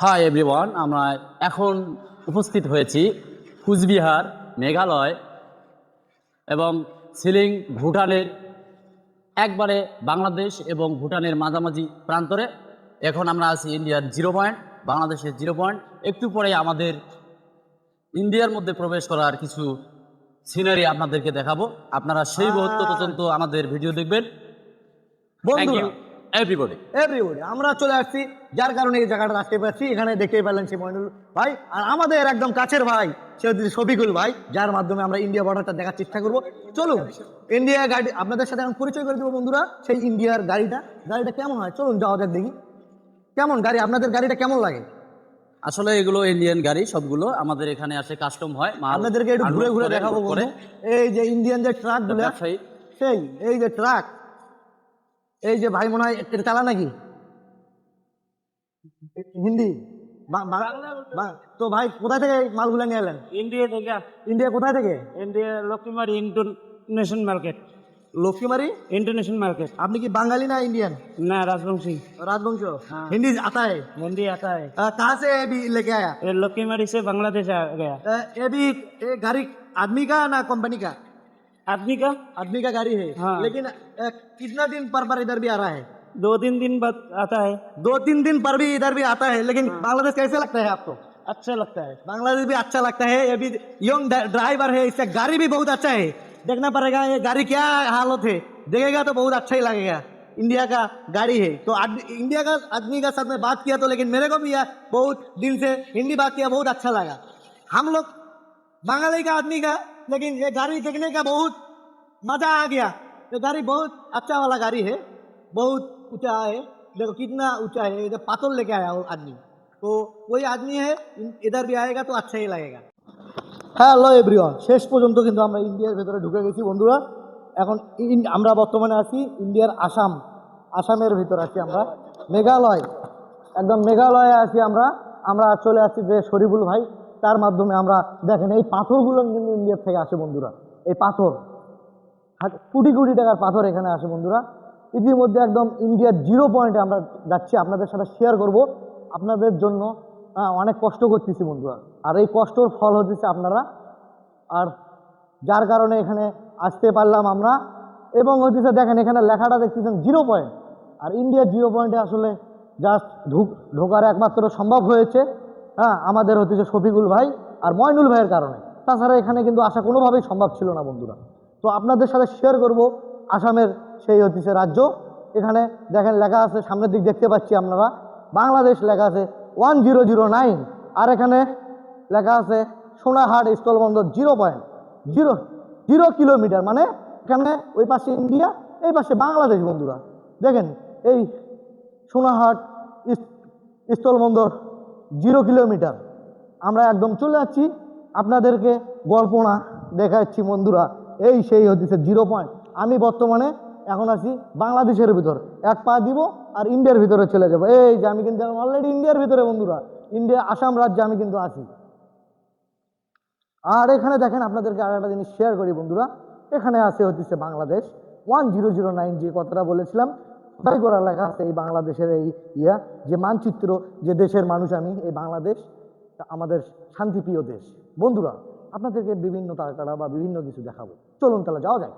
Hi everyone আমরা এখন উপস্থিত হয়েছি কুচবিহার মেঘালয় এবং সিলিং ভুটানের একবারে বাংলাদেশ এবং ভুটানের মাঝামাঝি প্রান্তরে। এখন আমরা আছি ইন্ডিয়ার জিরো পয়েন্ট বাংলাদেশের জিরো পয়েন্ট। একটু পরে আমাদের ইন্ডিয়ার মধ্যে প্রবেশ করার কিছু সিনারি আপনাদেরকে দেখাবো। আপনারা সেই মুহূর্ত পর্যন্ত আমাদের ভিডিও দেখবেন। বন্ধুরা ইউ এভরিবডি এভরিবডি আমরা চলে আসছি যার কারণে এই জায়গাটা আসতে পারছি এখানে দেখতেই পেলেন সে মইনুল ভাই। আর আমাদের একদম কাছের ভাই সে হচ্ছে শফিকুল ভাই যার মাধ্যমে আমরা ইন্ডিয়া বর্ডারটা দেখার চেষ্টা করব। চলুন ইন্ডিয়া গাড়ি আপনাদের সাথে এখন পরিচয় করে দেবো বন্ধুরা সেই ইন্ডিয়ার গাড়িটা। গাড়িটা কেমন হয়? চলুন যাওয়া যাক দেখি। কেমন গাড়ি? আপনাদের গাড়িটা কেমন লাগে? আসলে এগুলো ইন্ডিয়ান গাড়ি সবগুলো। আমাদের এখানে আসে কাস্টম হয় আপনাদেরকে একটু ঘুরে ঘুরে দেখাবো এই যে ইন্ডিয়ান যে ট্রাকগুলো সেই। এই যে ট্রাক এই যে ভাই মনে হয় এটা চালা নাকি হিন্দি বা- বা- বা- তো ভাই কোথায় থেকে এই মালগুলো নিয়ে এলেন इंडिया तो क्या ইন্ডিয়া কোথায় থেকে India Lokimari international market Lakshmimari international market আপনি কি বাঙালি না इंडियन ना राजवंशी राजवंश हिंदी आता है हिंदी आता है अ, कहाँ से अभी लेके आया ये लोकीमारी से बांग्लादेश आ गया अ, ये भी ये गाड़ी आदमी का ना कंपनी का आदमी का? आदमी का गाड़ी है। हाँ। लेकिन कितना दिन पर पर इधर भी आ रहा है? दो तीन दिन बाद आता है। दो तीन दिन पर भी इधर भी आता है लेकिन हाँ। बांग्लादेश कैसे लगता है आपको? अच्छा लगता है। बांग्लादेश भी अच्छा लगता है ये भी यंग ड्राइवर है इसका गाड़ी भी बहुत अच्छा है। देखना पड़ेगा ये गाड़ी क्या हालत है। देखेगा तो बहुत अच्छा ही लगेगा। इंडिया का गाड़ी है। तो इंडिया का आदमी का साथ में बात किया तो लेकिन मेरे को भी बहुत दिन से हिंदी बात किया बहुत अच्छा लगा। हम लोग बंगाली का आदमी का लेकिन ये गाड़ी देखने का बहुत मजा आ गया ये गाड़ी बहुत अच्छा वाला गाड़ी है बहुत ऊंचा है देखो कितना ऊंचा है इधर पाथर लेके आया वो आदमी तो वही आदमी है इधर भी आएगा तो अच्छा ही लगेगा হ্যালো এভরিওয়ান শেষ পর্যন্ত কিন্তু আমরা ইন্ডিয়ার ভেতরে ঢুকে গেছি বন্ধুরা এখন ইন- আমরা বর্তমানে আছি ইন্ডিয়ার আসাম আসামের ভিতরে আছি আমরা মেঘালয় একদম মেঘালয়ে আছি আমরা আমরা চলে আসছি যে শরীফুল ভাই তার মাধ্যমে আমরা দেখেন, এই পাথরগুলো কিন্তু ইন্ডিয়ার থেকে আসে বন্ধুরা। এই পাথর কোটি কোটি টাকার পাথর এখানে আসে বন্ধুরা। ইতিমধ্যে একদম ইন্ডিয়ার জিরো পয়েন্টে আমরা যাচ্ছি, আপনাদের সাথে শেয়ার করব। আপনাদের জন্য অনেক কষ্ট করতেছি বন্ধুরা। আর এই কষ্টর ফল হচ্ছে আপনারা। আর যার কারণে এখানে আসতে পারলাম আমরা। এবং হচ্ছে দেখেন, এখানে লেখাটা দেখতেছেন জিরো পয়েন্ট আর ইন্ডিয়ার জিরো পয়েন্টে আসলে জাস্ট ঢুক, ঢোকার একমাত্র সম্ভব হয়েছে। হ্যাঁ আমাদের হচ্ছে শফিকুল ভাই আর ময়নুল ভাইয়ের কারণে। তাছাড়া এখানে কিন্তু আসা কোনোভাবেই সম্ভব ছিল না, বন্ধুরা। তো আপনাদের সাথে শেয়ার করব আসামের সেই হচ্ছে রাজ্য। এখানে দেখেন লেখা আছে, সামনের দিক দেখতে পাচ্ছি আপনারা। বাংলাদেশ লেখা আছে ওয়ান জিরো জিরো নাইন আর এখানে লেখা আছে সোনাহাট স্থলবন্দর zero point zero zero kilometre. মানে এখানে ওই পাশে ইন্ডিয়া, এই পাশে বাংলাদেশ, বন্ধুরা। দেখেন এই সোনাহাট স্থলবন্দর জিরো কিলোমিটার। আমরা একদম চলে যাচ্ছি। আপনাদেরকে গল্পনা দেখাচ্ছি বন্ধুরা। এই সেই হচ্ছে জিরো পয়েন্ট। আমি বর্তমানে এখন আছি বাংলাদেশের ভিতর। এক পা দিব আর ইন্ডিয়ার ভিতরে চলে যাব। এই যে আমি কিন্তু অলরেডি ইন্ডিয়ার ভিতরে বন্ধুরা। ইন্ডিয়া, আসাম রাজ্যে আমি কিন্তু আছি। আর এখানে দেখেন আপনাদেরকে আর একটা জিনিস শেয়ার করি বন্ধুরা। এখানে আছে হচ্ছে Bangladesh. One zero zero nine যে কথাটা বলেছিলাম তাই করা লেখা আছে এই বাংলাদেশের এই ইয়া, যে মানচিত্র, যে দেশের মানুষ আমি, এই বাংলাদেশ আমাদের শান্তিপ্রিয় দেশ। বন্ধুরা, আপনাদেরকে বিভিন্ন তারকারা বা বিভিন্ন কিছু দেখাবো। চলুন তাহলে যাওয়া যায়